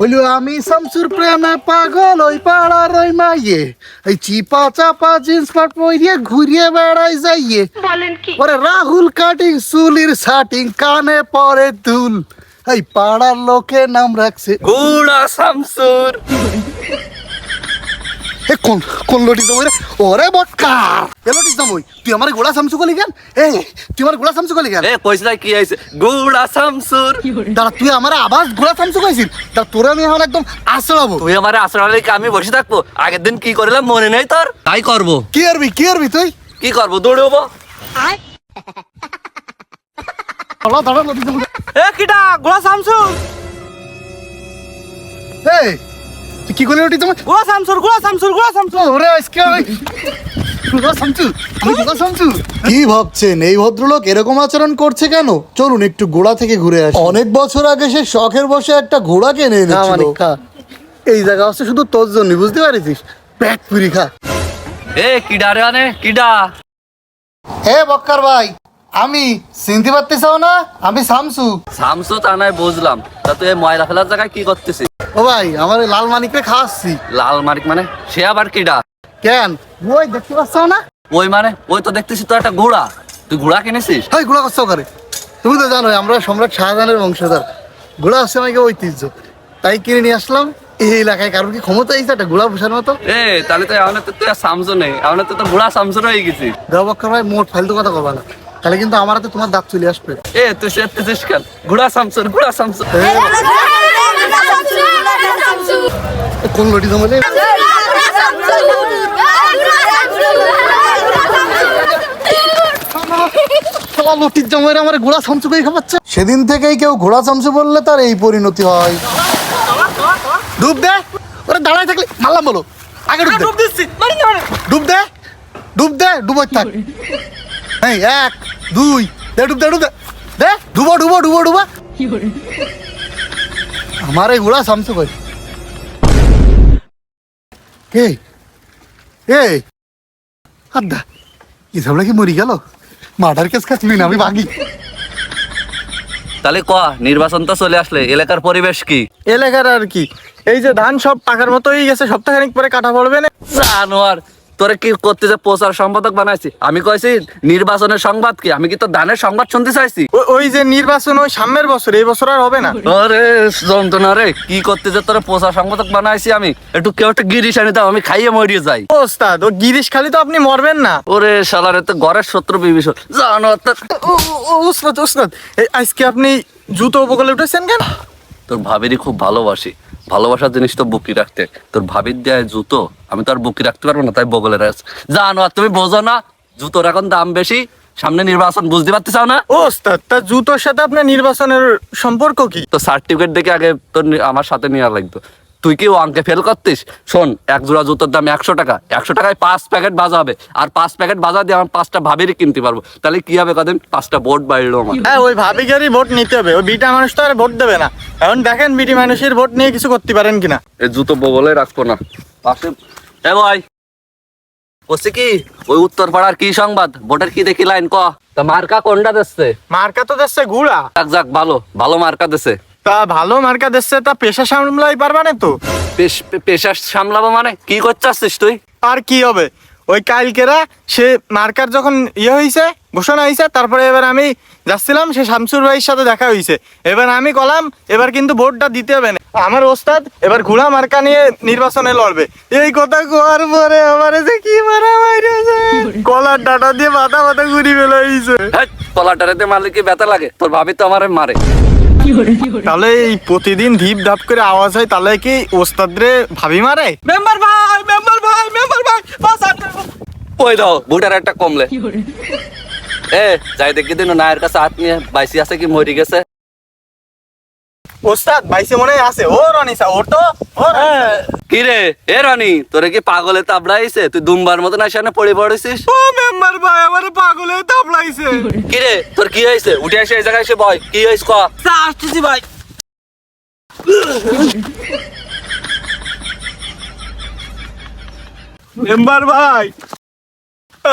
বলু আমি শামসুর প্রেমে পাগল ওই পাড়ার ওই মাইয়ে। এই চিপা চাপা জিন্স প্যান্ট পরিয়ে ঘুরিয়ে বেড়াই যাইয়ে। বলেন কি? ওরে রাহুল কাটিং চুলির শাটিং কানে পরে দুল। এই পাড়ার লোকে নাম রাখছে গুড়া শামসুর। এ কোন কোন লটি জমই রে ওরে বটকার এ লটি জমই তুই আমার গোড়া সামসু কলি কেন? এ তুই আমার গোড়া সামসু কলি কেন? এ কইছিলা কি হয়েছে গুড়া শামসুর। দাঁড়া তুই আমার আবার গোড়া সামসু কইছিস? তা তোরে আমি এখন একদম আসড়াবো তুই আমার আসলে আমি বসে থাকব? আগের দিন কি করলাম মনে নেই তোর? তাই করব। কি করবি কি করবি তুই? কি করব দৌড়বো? দাঁড়া দাঁড়া লটি জমই এ কিটা? গোলা শামসু? এই কি করলি লটি জমই গোলা শামসুর গোলা শামসুর গোলা শামসুর। ওরে আজকে কি ভাবছেন? এই ভদ্রলোক এরকম আচরণ করছে কেন? চলুন একটু গোড়া থেকে ঘুরে আসি। অনেক বছর আগে সে শখের বসে একটা ঘোড়া কিনে এনেছিল। এই জায়গা হচ্ছে শুধু তোর জন্য বুঝতে পারিস? পেট পুরি খা। এ কিডা রে আনে কিডা? হে বক্কার ভাই। আমি চিনতে পারতেছ না আমি শামসু শামসু তা নয় বুঝলাম। তা তুই এই ময়লা ফেলার জায়গায় কি করতেছিস? ও ভাই আমার এই লাল মানিকরে খাওয়াচ্ছি। লাল মার্ক মানে? সে আবার কিডা? কেন? ওই দেখতে পাচ্ছ না? ওই মানে? ওই তো দেখতেছিস তো একটা ঘোড়া। তুই ঘোড়া কিনেছিস? হাই ঘোড়া কষ্ট করে তুমি তো জানোই আমরা সম্রাট শাহজাহানের বংশধর। ঘোড়া হচ্ছে আমাকে ঐতিহ্য। তাই কিনে নিয়ে আসলাম। এই এলাকায় কারোর কি ক্ষমতা আছে একটা ঘোড়া পোষার মতো? এ তাহলে তো এখন তো তুই আর শামসু নেই। এখন তো তোর ঘোড়া শামসু হয়ে গেছিস। দেওয়াক্কর ভাই মোট ফালতু কথা কবা না। তাহলে কিন্তু আমার হাতে তোমার দাঁত চলে আসবে। এ তুই সেতেছিস কেন? ঘোড়া শামসুর ঘোড়া শামসুর। এ, কোন লটি লটির জমাইরে আমার ঘোড়া খাওয়াচ্ছে। সেদিন থেকেই কেউ ঘোড়া চামচু বললে তার এই পরিণতি হয়। ডুব দে। ওরে দাঁড়ায় থাকলে মারলাম বলো। আগে ডুব দে। ডুব দিচ্ছি। মারি ডুব দে। ডুব দে। ডুবোই থাক। এই এক। দুই। দে ডুব দে ডুব দে। দে ডুবো ডুবো ডুবো ডুবো। আমার এই ঘোড়া সামসু কই? এই এই। আড্ডা এই সব কি মরি গেল? মার্ডার কেস খাচ্ছিলি না আমি ভাগি তাহলে ক নির্বাচন তো চলে আসলে এলাকার পরিবেশ কি? এলাকার আর কি। এই যে ধান সব পাকার মতো হয়ে গেছে সপ্তাহখানিক পরে কাটা পড়বে না? জানোয়ার তোরে কি করতে যে প্রচার সম্পাদক বানাইছি? আমি কইছি নির্বাচনের সংবাদ কি? আমি কি তো ধানের সংবাদ শুনতে চাইছি? ওই যে নির্বাচন ওই সামনের বছর এই বছর আর হবে না? আরে যন্ত্রণা রে কি করতে যে তোরা প্রচার সম্পাদক বানাইছি আমি? একটু কেউ একটা গিরিশ আনি দাও আমি খাইয়ে মরিয়ে যাই। ওস্তাদ ও গিরিশ খালি তো আপনি মরবেন না। ওরে শালারে তো ঘরের শত্রু বিভীষণ। ও, ওস্তাদ ওস্তাদ আজকে আপনি জুতো উপকূলে উঠেছেন কেন? তোর ভাবিরই খুব ভালোবাসি। ভালোবাসার জিনিস তো বুকি রাখতে। তোর ভাবির দেয় জুতো আমি তো আর বুকি রাখতে পারব না তাই বগলে রাখ জানো আর তুমি বোঝো না জুতোর এখন দাম বেশি সামনে নির্বাচন বুঝতে পারতেছ না? ও ওস্তাদ তা জুতোর সাথে আপনার নির্বাচনের সম্পর্ক কি? তো সার্টিফিকেট দেখে আগে তোর নি- আমার সাথে নেওয়া লাগতো। তুই কি ও অঙ্কে ফেল করতিস? শোন এক জোড়া জুতোর দাম একশো টাকা। একশো টাকায় পাঁচ প্যাকেট বাজা হবে। আর পাঁচ প্যাকেট বাজা দিয়ে আমার পাঁচটা ভাবিরই কিনতে পারব। তাহলে কি হবে কদিন? পাঁচটা বোর্ড বাড়লো আমার। হ্যাঁ ওই ভাবিকারই ভোট নিতে হবে। ওই বিটা মানুষ তো আর ভোট দেবে না। এখন দেখেন বিটি মানুষের ভোট নিয়ে কিছু করতে পারেন কিনা? এই জুতো বলে রাখব না। পাশে এ ভাই বলছি কি? ওই উত্তর পাড়ার কি সংবাদ? ভোটের কি দেখি লাইন ক। তা মার্কা কোনটা দিচ্ছে? মার্কা তো দিচ্ছে গুড়া। যাক যাক ভালো ভালো মার্কা দিচ্ছে তা ভালো মার্কা দিচ্ছে তা পেশা সামলাই পারবা না তো? পেশ পেশা সামলাবো মানে? কি করছিস তুই? আর কি হবে? ওই কালকেরা সে মার্কার যখন ইয়ে হয়েছে ঘোষণা হয়েছে তারপরে এবার আমি যাচ্ছিলাম সে শামসুর ভাইয়ের সাথে দেখা হয়েছে এবার আমি কলাম এবার কিন্তু ভোটটা দিতে হবে না। আমার ওস্তাদ এবার ঘোড়া মার্কা নিয়ে নির্বাচনে লড়বে। এই কথা কোয়ার পরে আমার যে কি মারা মাইরেছে? কলার ডাটা দিয়ে মাথা মাথা ঘুরি ফেলে হয়েছে হ্যাঁ কলাটারেতে মারলে কি ব্যথা লাগে? তোর ভাবি তো আমার মারে। তাহলে এই প্রতিদিন ধিপ ধাপ করে আওয়াজ হয় তাহলে কি ওস্তাদ রে ভাবি মারে? মেম্বার ভাই মেম্বার ভাই মেম্বার ভাই ওই দাও ভোটার একটা কমলে। এ যাই দেখি দিন নায়ের কাছে হাত নিয়ে বাইসি আছে কি মরি গেছে। ওস্তাদ বাইসে মনে আছে। ও রনিসা ওর তো ও কি রে? এ রানি তোরে কি পাগলে তাবড়াইছে? তুই দুমবার মতন আসানে পড়ে পড়েছিস? ও মেম্বার ভাই আমার পাগলে তাপলাইছে কি রে? তোর কি হয়েছে? উঠে এসে এই জায়গায় এসে বয় কি হয়েছে ক? আসতেছি ভাই। মেম্বার ভাই।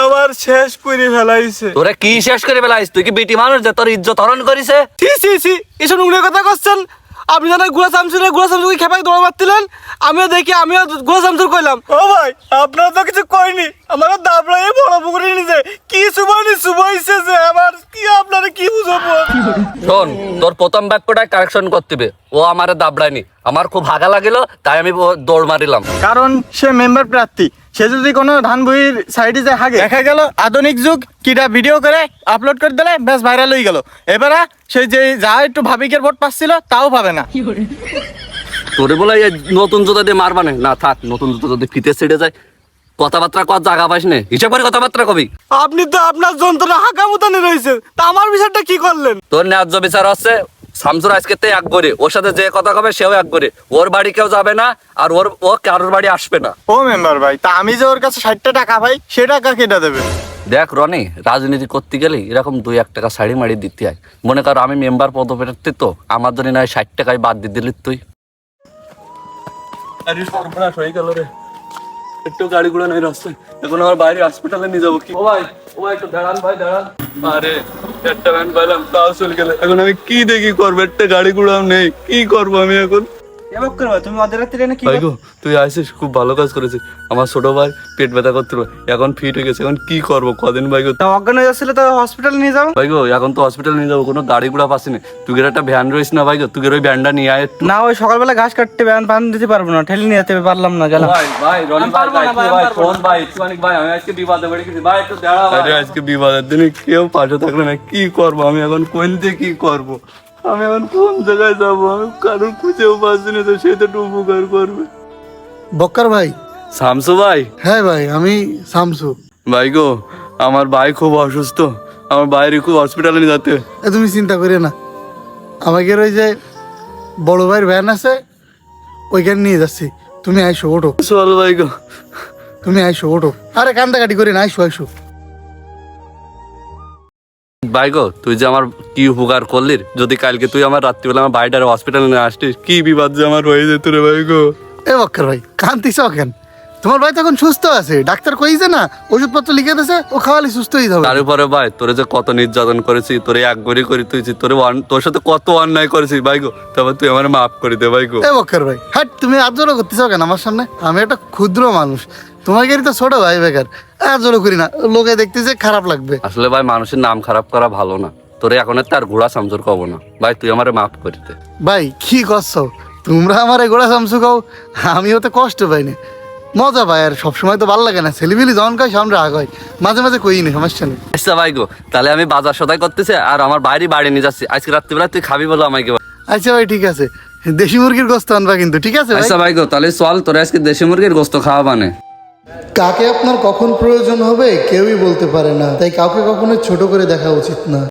আমার শেষ করে ফেলাইছে। তোরা কি শেষ করে বেলাইস তুই কি বিটি মানুষ যে তোর ইজ্জত হরণ করিছে? সি সি সি এসব নোংরা কথা করছেন? আপনি জানেন গুড়া চামচুরে গুড়া চামচুর খেপাকে দৌড় মারতিলেন আমিও দেখি আমিও গুড়া চামচুর কইলাম। ও ভাই আপনারা তো কিছু কইনি। আমার দাবড়াই বড় পুকুরে নিছে কি সুবানি সুবাইছে যে আমার কি আপনারা কি বুঝাবো? শোন তোর প্রথম বাক্যটা কারেকশন করতে হবে ও আমারে দাবড়ায়নি। আমার খুব হাগা লাগিল তাই আমি দৌড় মারিলাম। কারণ সে মেম্বার প্রার্থী। সে যদি কোনো ধান বইয়ের সাইডে যায় হাগে দেখা গেল আধুনিক যুগ কিটা ভিডিও করে আপলোড করে দিলে বেশ ভাইরাল হয়ে গেল। এবারে সে যে যা একটু ভাবিকের ভোট পাচ্ছিল তাও পাবে না। তোরে বলে এই নতুন জুতা দিয়ে মারবানে না। থাক নতুন জুতা যদি ফিতে ছেড়ে যায় কথাবার্তা কত জায়গা পাইস নে। হিসাব করে কথাবার্তা কবি। আপনি তো আপনার যন্ত্রণা হাঁকা মতনে রয়েছে তা আমার বিষয়টা কি করলেন? তোর ন্যায্য বিচার আছে শামসুর আজকে তে এক করে ওর সাথে যে কথা কবে সেও এক করে ওর বাড়ি কেউ যাবে না আর ওর ও কারোর বাড়ি আসবে না। ও মেম্বার ভাই তা আমি যে ওর কাছে ষাটটা টাকা ভাই সে টাকা কেটে দেবে? দেখ রনি রাজনীতি করতে গেলে এরকম দুই এক টাকা শাড়ি মারি দিতে হয়। মনে কর আমি মেম্বার পদপ্রার্থী তো আমার জন্য নয় ষাট টাকায় বাদ দিয়ে দিলি তুই। আরে সর্বনাশ হয়ে গেল রে। একটু গাড়ি ঘোড়া নেই রাস্তায় এখন আমার বাইরে হসপিটালে নিয়ে যাব কি? ও ভাই, ও একটু দাঁড়ান ভাই, দাঁড়ান। আরে, একটা ভ্যান পাইলাম, তাও চলে গেলে। এখন আমি কি দেখি? করব একটা গাড়ি ঘোড়াও নেই। কি করব আমি এখন? তুই আসিস খুব ভালো কাজ করেছিস। আমার ছোট ভাই পেট ব্যথা করছিল এখন ফিট হয়ে গেছে এখন কি করব? কদিন ভাই গো তা অজ্ঞান হয়ে যাচ্ছিল তো হসপিটালে নিয়ে যাও। ভাই গো এখন তো হসপিটাল নিয়ে যাব কোনো গাড়ি ঘোড়া পাচ্ছি না। তুই একটা ভ্যান রয়েছে না ভাই তুই ওই ভ্যানটা নিয়ে আয় না ওই সকালবেলা ঘাস কাটতে ব্যান পান দিতে পারব না ঠেলে নিয়ে যেতে পারলাম না গেলাম ভাই ভাই রনি ভাই ভাই ভাই ফোন ভাই একটুখানি ভাই আমি আজকে বিবাদে পড়ে গেছি। ভাই একটু দাঁড়া আজকে বিবাদের দিনে কেউ পাশে থাকলে না কি করব আমি এখন? কোন দিয়ে কি করব? আমি এখন কোন জায়গায় যাব? কারোর খুঁজেও পাচ্ছি না তো সে তো একটু উপকার করবে। বক্কার ভাই। শামসু ভাই? হ্যাঁ ভাই আমি শামসু। ভাই গো আমার ভাই খুব অসুস্থ। আমার বাইরে খুব হসপিটালে নিয়ে যেতে। এ তুমি চিন্তা করে না। আমাকে ওই যে বড় ভাইয়ের ভ্যান আছে ওইখানে নিয়ে যাচ্ছি। তুমি আইসো ওঠো। চল ভাই গো। তুমি আইসো ওঠো। আরে কান্দাকাটি করে না আইসো আইসো। ভাই গো তুই যে আমার কি উপকার করলি? যদি কালকে তুই আমার রাত্রিবেলা আমার বাড়িটার হসপিটালে নিয়ে আসতিস কি বিবাদ যে আমার হয়ে যেত রে ভাই গো? এ বক্কার ভাই কান্তিস কেন? তোমার ভাই তখন সুস্থ আছে ডাক্তার কইছে না ওষুধপত্র লিখে দিয়েছে ও খাওয়ালে সুস্থ হয়ে যাবে তার উপরে ভাই তোরে যে কত নির্যাতন করেছি তোরে এক গড়ি করে তুইছি তোরে তোর সাথে কত অন্যায় করেছি ভাই গো। তারপর তুই আমার মাফ করে দে ভাই গো। এ বক্কার ভাই হ্যাঁ তুমি আজরও করতেছ কেন আমার সামনে? আমি একটা ক্ষুদ্র মানুষ তোমাকে তো ছোট ভাই বেকার আজরও করি না লোকে দেখতেছে খারাপ লাগবে। আসলে ভাই মানুষের নাম খারাপ করা ভালো না। তোরে এখন আর তার ঘোড়া সামজোর কব না। ভাই তুই আমারে মাফ করে দে। ভাই কি করছ? তোমরা আমার গোড়া সামসু খাও আমিও তো কষ্ট পাইনি মজা পাই আর সবসময় তো ভালো লাগে না। ছেলেমিলি যখন খাই সামনে রাগ হয়। মাঝে মাঝে কই নি সমস্যা নেই। আচ্ছা ভাই গো তাহলে আমি বাজার সদাই করতেছি আর আমার বাইরে বাড়ি নিয়ে যাচ্ছি। আজকে রাত্রিবেলা তুই খাবি বলো আমাকে। আচ্ছা ভাই ঠিক আছে। দেশি মুরগির গোস্ত আনবা কিন্তু ঠিক আছে ভাই? আচ্ছা ভাই গো তাহলে চল তোরে আজকে দেশি মুরগির গোস্ত খাওয়া বানে। কাকে আপনার কখন প্রয়োজন হবে কেউই বলতে পারে না। তাই কাউকে কখনো ছোট করে দেখা উচিত না।